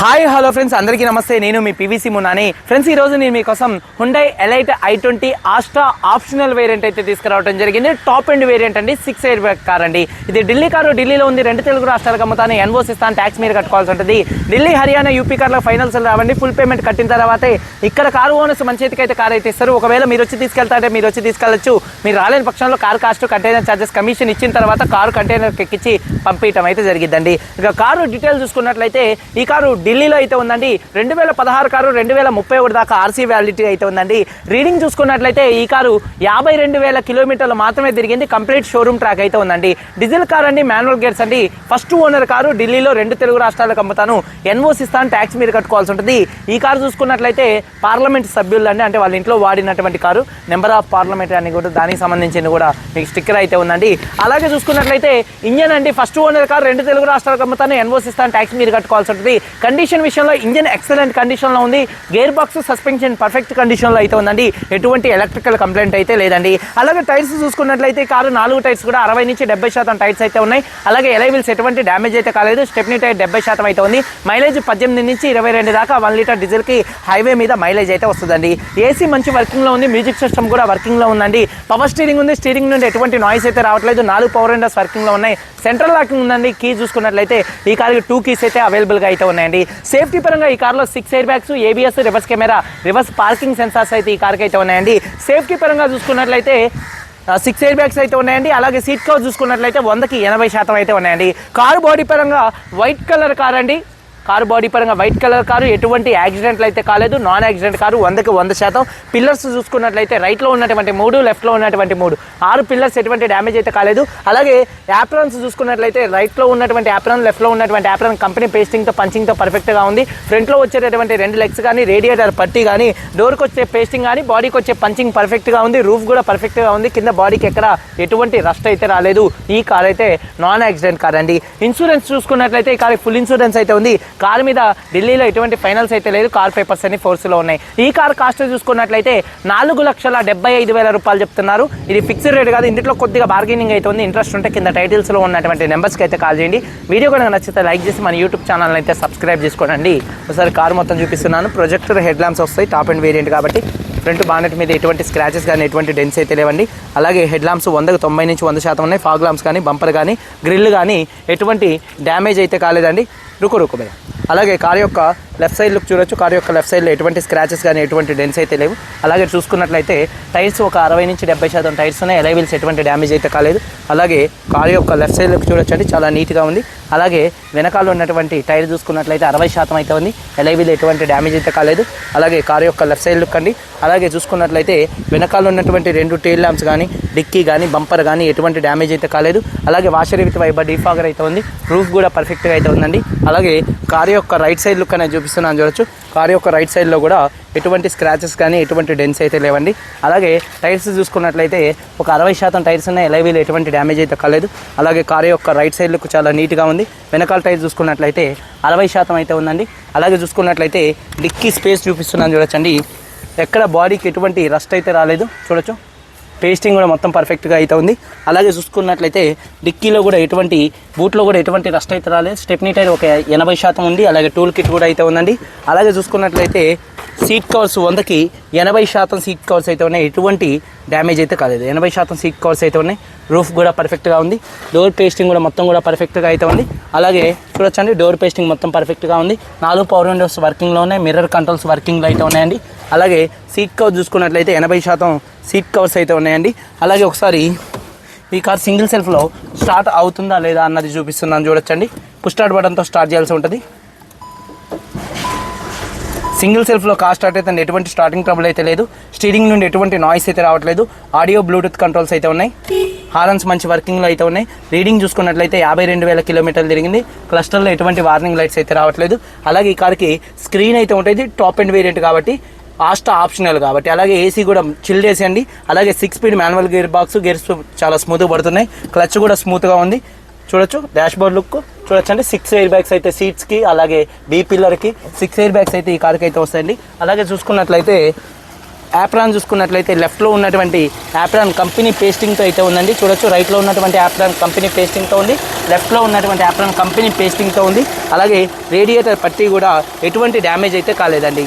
Hi hello friends. అందరికీ నమస్తే. నేను మీ పీవీసీ మున్నాని. ఫ్రెండ్స్ ఈ రోజు నేను మీకోసం Hyundai Elite i twenty Asta optional variant అయితే తీసుకురావడం జరిగింది. టాప్ ఎండ్ వేరియంట్ అండి. సిక్స్ ఎయిర్ బ్యాక్ కార్ అండి. ఇది ఢిల్లీ కారు. ఢిల్లీలో ఉంది. రెండు తెలుగు రాష్ట్రాలకు అమ్ముతాను ఎన్ఓసి స్థాన్ ట్యాక్స్ మీరు కట్టుకోవాల్సి ఉంటుంది. ఢిల్లీ హర్యానా యూపీ కార్లో ఫైనల్స్ రావండి. ఫుల్ పేమెంట్ కట్టిన తర్వాతే ఇక్కడ కారు ఓనర్స్ మన అయితే కార్ అయితే ఇస్తారు. ఒకవేళ మీరు వచ్చి తీసుకెళ్తారంటే మీరు వచ్చి తీసుకెళ్ళచ్చు. మీరు రాలేని పక్షంలో car cost container charges commission ఇచ్చిన తర్వాత కారు కంటైనర్ ఎక్కించి పంపించడం అయితే జరిగిందండి ఇక కారు డీటెయిల్ చూసుకున్నట్లయితే ఈ కారు ఢిల్లీలో అయితే ఉందండి. రెండు వేల పదహారు కారు రెండు వేల ముప్పై ఒకటి దాకా ఆర్సీ వ్యాలిటీ అయితే ఉందండి. రీడింగ్ చూసుకున్నట్లయితే ఈ కారు యాభై రెండు వేల కిలోమీటర్లు మాత్రమే తిరిగింది. కంప్లీట్ షోరూమ్ ట్రాక్ అయితే ఉందండి. డీజిల్ కార్ అండి మాన్యువల్ గేర్స్ అండి. ఫస్ట్ ఓనర్ కారు ఢిల్లీలో రెండు తెలుగు రాష్ట్రాలకు అమ్ముతాను. ఎన్ఓసి ఇస్తాను ట్యాక్స్ మీరు కట్టుకోవాల్సి ఉంటుంది. ఈ కారు చూసుకున్నట్లయితే పార్లమెంట్ సభ్యులు అండి అంటే వాళ్ళ ఇంట్లో వాడినటువంటి కారు. నెంబర్ ఆఫ్ పార్లమెంట్ అని కూడా దానికి సంబంధించిన కూడా మీకు స్టిక్కర్ అయితే ఉందండి. అలాగే చూసుకున్నట్లయితే ఇంజన్ అండి. ఫస్ట్ ఓనర్ కారు రెండు తెలుగు రాష్ట్రాలకు అమ్ముతాను. ఎన్ఓసి ఇస్తాను ట్యాక్స్ మీరు కట్టుకోవాల్సి ఉంటుంది. కండిషన్ విషయంలో ఇంజన్ ఎక్సలెంట్ కండిషన్లో ఉంది. గేర్ బాక్స్ సస్పెన్షన్ పర్ఫెక్ట్ కండిషన్లో అయితే ఉందండి. ఎటువంటి ఎలక్ట్రికల్ కంప్లైంట్ అయితే లేదండి. అలాగే టైర్స్ చూసుకున్నట్లయితే కారు నాలుగు టైర్స్ కూడా అరవై నుంచి డెబ్బై శాతం టైర్స్ అయితే ఉన్నాయి. అలాగే ఎలైవిల్స్ ఎటువంటి డ్యామేజ్ అయితే కాలేదు. స్టెప్నీ టైర్ డెబ్బై శాతం అయితే ఉంది. మైలేజ్ పద్దెనిమిది నుంచి ఇరవై రెండు దాకా వన్ లీటర్ డీజిల్కి హైవే మీద మైలేజ్ అయితే వస్తుందండి. ఏసీ మంచి వర్కింగ్లో ఉంది. మ్యూజిక్ సిస్టమ్ కూడా వర్కింగ్లో ఉందండి. పవర్ స్టీరింగ్ ఉంది. స్టీరింగ్ నుండి ఎటువంటి నాయిస్ అయితే రావట్లేదు. నాలుగు పవర్ విండోస్ వర్కింగ్లో ఉన్నాయి. సెంట్రల్ లాకింగ్ ఉందండి. కీ చూసుకున్నట్లయితే ఈ కార్కి టూ కీస్ అయితే అవైలబుల్గా అయితే ఉన్నాయండి. సేఫ్టీ పరంగా ఈ కార్లో six air bags ABS reverse camera reverse parking sensors అయితే ఈ కార్కి అయితే ఉన్నాయండి. సేఫ్టీ పరంగా చూసుకున్నట్లయితే సిక్స్ ఎయిర్ బ్యాగ్స్ అయితే ఉన్నాయండి. అలాగే సీట్ కవర్ చూసుకున్నట్లయితే వందకి ఎనభై శాతం అయితే ఉన్నాయండి. కారు బాడీ పరంగా వైట్ కలర్ కార్ అండి. కారు బాడీ పరంగా వైట్ కలర్ కారు ఎటువంటి యాక్సిడెంట్లు అయితే కాలేదు. నాన్ యాక్సిడెంట్ కారు వందకి వంద శాతం. పిల్లర్స్ చూసుకున్నట్లయితే రైట్లో ఉన్నటువంటి మూడు లెఫ్ట్లో ఉన్నటువంటి మూడు. ఆరు పిల్లర్స్ ఎటువంటి డ్యామేజ్ అయితే కాలేదు. అలాగే యాప్రాన్స్ చూసుకున్నట్లయితే రైట్లో ఉన్నటువంటి యాప్రాన్ లెఫ్ట్లో ఉన్నటువంటి యాప్రాన్ కంపెనీ పేస్టింగ్తో పంచింగ్తో పర్ఫెక్ట్గా ఉంది. ఫ్రంట్లో వచ్చేటటువంటి రెండు లెగ్స్ కానీ రేడియేటర్ పట్టి కానీ డోర్కి వచ్చే పేస్టింగ్ కానీ బాడీకి వచ్చే పంచింగ్ పర్ఫెక్ట్గా ఉంది. రూఫ్ కూడా పర్ఫెక్ట్గా ఉంది. కింద బాడీకి ఎక్కడ ఎటువంటి రస్ట్ అయితే రాలేదు. ఈ కార్ అయితే నాన్ యాక్సిడెంట్ కార్ అండి. ఇన్సూరెన్స్ చూసుకున్నట్లయితే ఈ కార్ ఫుల్ ఇన్సూరెన్స్ అయితే ఉంది. కార్ మీద ఢిల్లీలో ఎటువంటి ఫైనల్స్ అయితే లేదు. కార్ పేపర్స్ అన్ని ఫోర్స్లో ఉన్నాయి. ఈ కార్ కాస్ట్ చూసుకున్నట్లయితే నాలుగు లక్షల డెబ్బై ఐదు వేల రూపాయలు చెప్తున్నారు. ఇది ఫిక్స్డ్ రేట్ కాదు. ఇంట్లో కొద్దిగా బార్గెనింగ్ అయితే ఉంది. ఇంట్రెస్ట్ ఉంటే కింద టైటిల్స్లో ఉన్నటువంటి నెంబర్స్కి అయితే కాల్ చేయండి. వీడియో కనుక నచ్చితే లైక్ చేసి మన యూట్యూబ్ ఛానల్ అయితే సబ్స్క్రైబ్ చేసుకోండి ఒకసారి కార్ మొత్తం చూపిస్తున్నాను. ప్రొజెక్టర్ హెడ్ ల్యాంప్స్ వస్తాయి. టాప్ అండ్ వేరియంట్ కాబట్టి ఫ్రంట్ బానెట్ మీద ఎటువంటి స్క్రాచెస్ కానీ ఎటువంటి డెన్స్ అయితే లేవండి. అలాగే హెడ్ లాంప్స్ వందకు తొంభై నుంచి వంద శాతం ఉన్నాయి. ఫాగ్ లాంప్స్ కానీ బంపర్ కానీ గ్రిల్ కానీ ఎటువంటి డ్యామేజ్ అయితే కాలేదండి. రుకు రుకు భయ అలాగే కార్ యొక్క లెఫ్ట్ సైడ్ లుక్ చూడొచ్చు. కార్ యొక్క లెఫ్ట్ సైడ్లో ఎటువంటి స్క్రాచెస్ కానీ ఎటువంటి డెన్స్ అయితే లేవు. అలాగే చూసుకున్నట్లయితే టైర్స్ ఒక అరవై నుంచి డెబ్బై శాతం టైర్స్ ఉన్నాయి. ఎలైవిల్స్ ఎటువంటి డ్యామేజ్ అయితే కాలేదు. అలాగే కార్ యొక్క లెఫ్ట్ సైడ్ లుక్ చూడొచ్చు అండి చాలా నీట్గా ఉంది. అలాగే వెనకాల ఉన్నటువంటి టైర్ చూసుకున్నట్లయితే అరవై శాతం అయితే ఉంది. ఎలైవీలో ఎటువంటి డ్యామేజ్ అయితే కాలేదు. అలాగే కారు యొక్క లెఫ్ట్ సైడ్ లుక్ అండి. అలాగే చూసుకున్నట్లయితే వెనకాల ఉన్నటువంటి రెండు టైల్ ల్యాంప్స్ కానీ డిక్కీ కానీ బంపర్ కానీ ఎటువంటి డ్యామేజ్ అయితే కాలేదు. అలాగే వాషర్ విత్ వైబర్ డీఫాగర్ అయితే ఉంది. రూఫ్ కూడా పర్ఫెక్ట్గా అయితే ఉందండి. అలాగే కారు యొక్క రైట్ సైడ్ లుక్ అనేది చూపిస్తున్నాను చూడొచ్చు. కారు యొక్క రైట్ సైడ్లో కూడా ఎటువంటి స్క్రాచెస్ కానీ ఎటువంటి డెన్స్ అయితే లేవండి. అలాగే టైర్స్ చూసుకున్నట్లయితే ఒక అరవై శాతం టైర్స్ ఉన్నాయి ఎలైవీలు ఎటువంటి డ్యామేజ్ అయితే కాలేదు అలాగే కారు యొక్క రైట్ సైడ్ లుక్ చాలా నీట్గా ఉంది. వెనకాల టైర్ చూసుకున్నట్లయితే అరవై శాతం అయితే ఉందండి. అలాగే చూసుకున్నట్లయితే డిక్కీ స్పేస్ చూపిస్తున్నాను చూడొచ్చండి. ఎక్కడ బాడీకి ఎటువంటి రస్ట్ అయితే రాలేదు చూడొచ్చు. పేస్టింగ్ కూడా మొత్తం పర్ఫెక్ట్గా అయితే ఉంది. అలాగే చూసుకున్నట్లయితే డిక్కీలో కూడా ఎటువంటి బూట్లో కూడా ఎటువంటి రస్ట్ అయితే రాలేదు. స్టెప్నీ టైర్ ఒక ఎనభై శాతం ఉంది. అలాగే టూల్ కిట్ కూడా అయితే ఉందండి. అలాగే చూసుకున్నట్లయితే సీట్ కవర్స్ వందకి ఎనభై శాతం సీట్ కవర్స్ అయితే ఉన్నాయి. ఎటువంటి డ్యామేజ్ అయితే కాలేదు. ఎనభై శాతం సీట్ కవర్స్ అయితే ఉన్నాయి. రూఫ్ కూడా పర్ఫెక్ట్గా ఉంది. డోర్ పేస్టింగ్ కూడా మొత్తం కూడా పర్ఫెక్ట్గా అయితే ఉంది. అలాగే చూడొచ్చండి డోర్ పేస్టింగ్ మొత్తం పర్ఫెక్ట్గా ఉంది. నాలుగు పవర్ విండోస్ వర్కింగ్లో ఉన్నాయి. మిర్రర్ కంట్రోల్స్ వర్కింగ్లో అయితే ఉన్నాయండి. అలాగే సీట్ కవర్ చూసుకున్నట్లయితే ఎనభై శాతం సీట్ కవర్స్ అయితే ఉన్నాయండి. అలాగే ఒకసారి ఈ కార్ సింగిల్ సెల్ఫ్లో స్టార్ట్ అవుతుందా లేదా అన్నది చూపిస్తున్నాను. చూడొచ్చండి. పుష్ స్టార్ట్ బటన్తో స్టార్ట్ చేయాల్సి ఉంటుంది. సింగిల్ సెల్ఫ్లో కార్ స్టార్ట్ అయితే ఎటువంటి స్టార్టింగ్ ట్రబుల్ అయితే లేదు. స్టీరింగ్ నుండి ఎటువంటి నాయిస్ అయితే రావట్లేదు. ఆడియో బ్లూటూత్ కంట్రోల్స్ అయితే ఉన్నాయి. హారన్స్ మంచి వర్కింగ్లో అయితే ఉన్నాయి. రీడింగ్ చూసుకున్నట్లయితే యాభై రెండు వేల కిలోమీటర్లు తిరిగింది. క్లస్టర్లో ఎటువంటి వార్నింగ్ లైట్స్ అయితే రావట్లేదు. అలాగే ఈ కార్కి స్క్రీన్ అయితే ఉంటుంది. టాప్ అండ్ వేరియంట్ కాబట్టి ఆస్టా ఆప్షనల్ కాబట్టి. అలాగే ఏసీ కూడా చిల్ చేసేయండి అండి. అలాగే six speed manual gear box gears చాలా స్మూత్గా పడుతున్నాయి. క్లచ్ కూడా స్మూత్గా ఉంది. చూడొచ్చు డాష్ బోర్డ్ లుక్ చూడొచ్చు అండి. సిక్స్ ఎయిర్ బ్యాగ్స్ అయితే సీట్స్కి అలాగే బీ పిల్లర్కి సిక్స్ ఎయిర్ బ్యాగ్స్ అయితే ఈ కార్కి అయితే వస్తాయండి. అలాగే చూసుకున్నట్లయితే యాప్రాన్ చూసుకున్నట్లయితే లెఫ్ట్లో ఉన్నటువంటి యాప్రాన్ కంపెనీ పేస్టింగ్తో అయితే ఉందండి. చూడొచ్చు రైట్లో ఉన్నటువంటి యాప్రాన్ కంపెనీ పేస్టింగ్తో ఉంది. లెఫ్ట్లో ఉన్నటువంటి యాప్రాన్ కంపెనీ పేస్టింగ్తో ఉంది. అలాగే రేడియేటర్ పట్టి కూడా ఎటువంటి డ్యామేజ్ అయితే కాలేదండి.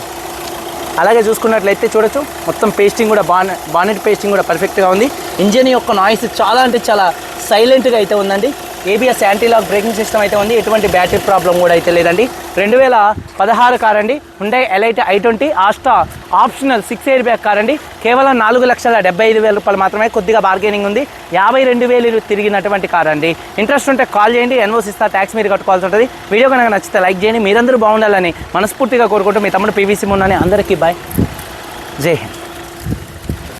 అలాగే చూసుకున్నట్లయితే చూడొచ్చు మొత్తం పేస్టింగ్ కూడా బాన్ బానెట్ పేస్టింగ్ కూడా పర్ఫెక్ట్గా ఉంది. ఇంజిన్ యొక్క నాయిస్ చాలా అంటే చాలా సైలెంట్గా అయితే ఉందండి. ఏబిఎస్ యాంటీలాక్ బ్రేకింగ్ సిస్టమ్ అయితే ఉంది. ఎటువంటి బ్యాటరీ ప్రాబ్లం కూడా అయితే లేదండి. రెండు వేల పదహారు కార్ అండి ఉండే Elite i twenty Asta optional six air bag car అండి కేవలం నాలుగు లక్షల డెబ్బై ఐదు వేల రూపాయలు మాత్రమే కొద్దిగా బార్గెనింగ్ ఉంది. యాభై రెండు వేలు తిరిగినటువంటి కార్ అండి ఇంట్రెస్ట్ ఉంటే కాల్ చేయండి. ఎన్ఓస్ ఇస్తా ట్యాక్స్ మీరు కట్టుకోవాల్సి ఉంటుంది. వీడియో కనుక నచ్చితే లైక్ చేయండి. మీరందరూ బాగుండాలని మనస్ఫూర్తిగా కోరుకుంటూ మీ తమ్ముడు పీవీసీ మున్నాని అందరికీ బాయ్ జై హింద్.